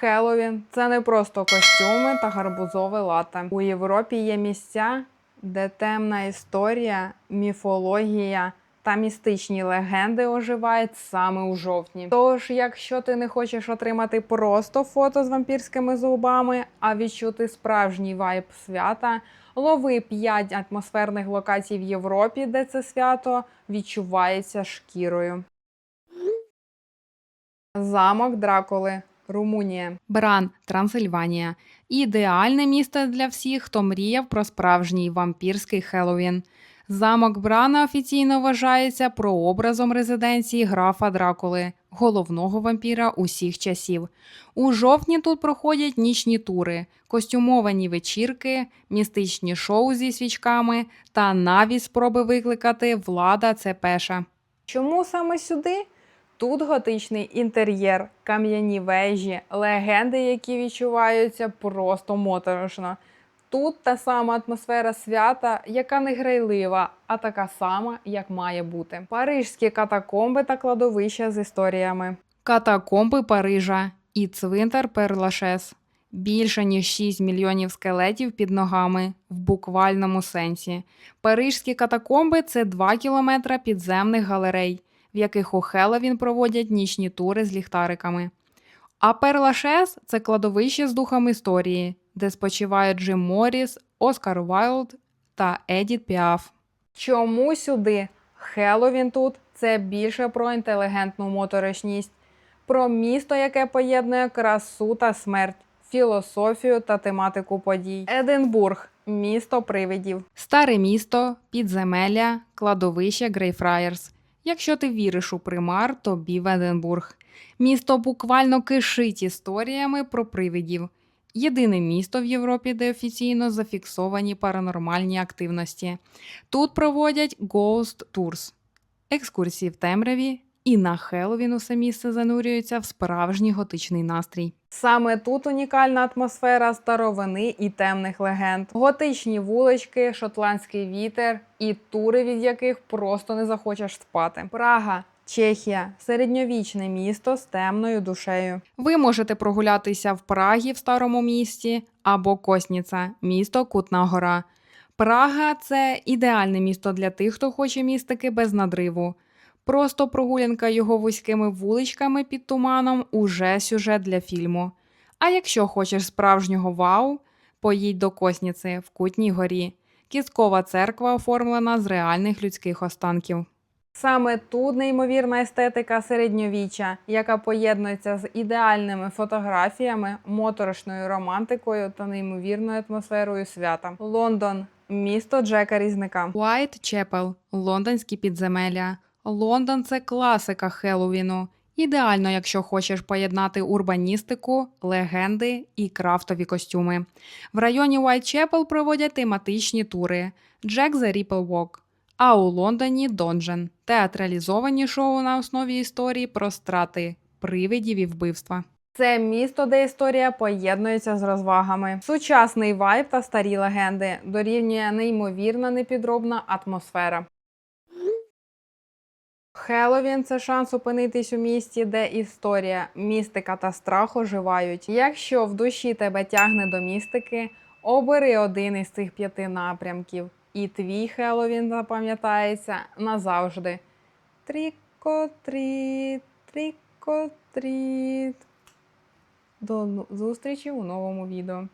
Хеллоуін – це не просто костюми та гарбузове лате. У Європі є місця, де темна історія, міфологія та містичні легенди оживають саме у жовтні. Тож, якщо ти не хочеш отримати просто фото з вампірськими зубами, а відчути справжній вайб свята, лови 5 атмосферних локацій в Європі, де це свято відчувається шкірою. Замок Дракули, Румунія. Бран, Трансильванія. Ідеальне місто для всіх, хто мріяв про справжній вампірський Хеллоуін. Замок Брана офіційно вважається прообразом резиденції графа Дракули, головного вампіра усіх часів. У жовтні тут проходять нічні тури, костюмовані вечірки, містичні шоу зі свічками та навіть спроби викликати влада Цепеша. Чому саме сюди? Тут готичний інтер'єр, кам'яні вежі, легенди, які відчуваються просто моторошно. Тут та сама атмосфера свята, яка не грайлива, а така сама, як має бути. Парижські катакомби та кладовища з історіями. Катакомби Парижа і цвинтар Перлашес. Більше ніж 6 мільйонів скелетів під ногами в буквальному сенсі. Парижські катакомби це 2 кілометри підземних галерей, в яких у Хеллоуін проводять нічні тури з ліхтариками. А Перлашес це кладовище з духом історії, де спочивають Джим Морріс, Оскар Вайлд та Едіт Піаф. Чому сюди? Хеллоуін тут це більше про інтелігентну моторошність, про місто, яке поєднує красу та смерть, філософію та тематику подій. Единбург місто привидів. Старе місто, підземелля, кладовище Грейфраєрс. Якщо ти віриш у примар, тобі в Місто буквально кишить історіями про привидів. Єдине місто в Європі, де офіційно зафіксовані паранормальні активності. Тут проводять Ghost Tours – екскурсії в темряві, і на Хеллоуін усе місце занурюється в справжній готичний настрій. Саме тут унікальна атмосфера старовини і темних легенд, готичні вулички, шотландський вітер і тури, від яких просто не захочеш спати. Прага. Чехія середньовічне місто з темною душею. Ви можете прогулятися в Прагі в старому місті або Косніца, місто Кутна Гора. Прага це ідеальне місто для тих, хто хоче містики без надриву. Просто прогулянка його вузькими вуличками під туманом уже сюжет для фільму. А якщо хочеш справжнього вау, поїдь до Косніци в Кутній горі. Кісткова церква оформлена з реальних людських останків. Саме тут неймовірна естетика середньовіччя, яка поєднується з ідеальними фотографіями, моторошною романтикою та неймовірною атмосферою свята. Лондон місто Джека Різника. Уайт Чепел лондонські підземелля. Лондон це класика Хеллоуіну. Ідеально, якщо хочеш поєднати урбаністику, легенди і крафтові костюми. В районі Уайтчепел проводять тематичні тури Jack the Ripple Walk. А у Лондоні Донжен театралізовані шоу на основі історії про страти, привидів і вбивства. Це місто, де історія поєднується з розвагами. Сучасний вайб та старі легенди дорівнює неймовірна непідробна атмосфера. Хеллоуін – це шанс опинитись у місті, де історія, містика та страх оживають. Якщо в душі тебе тягне до містики, обери один із цих п'яти напрямків, і твій Хеллоуін запам'ятається назавжди. Тріко-тріт, тріко-тріт. До зустрічі у новому відео.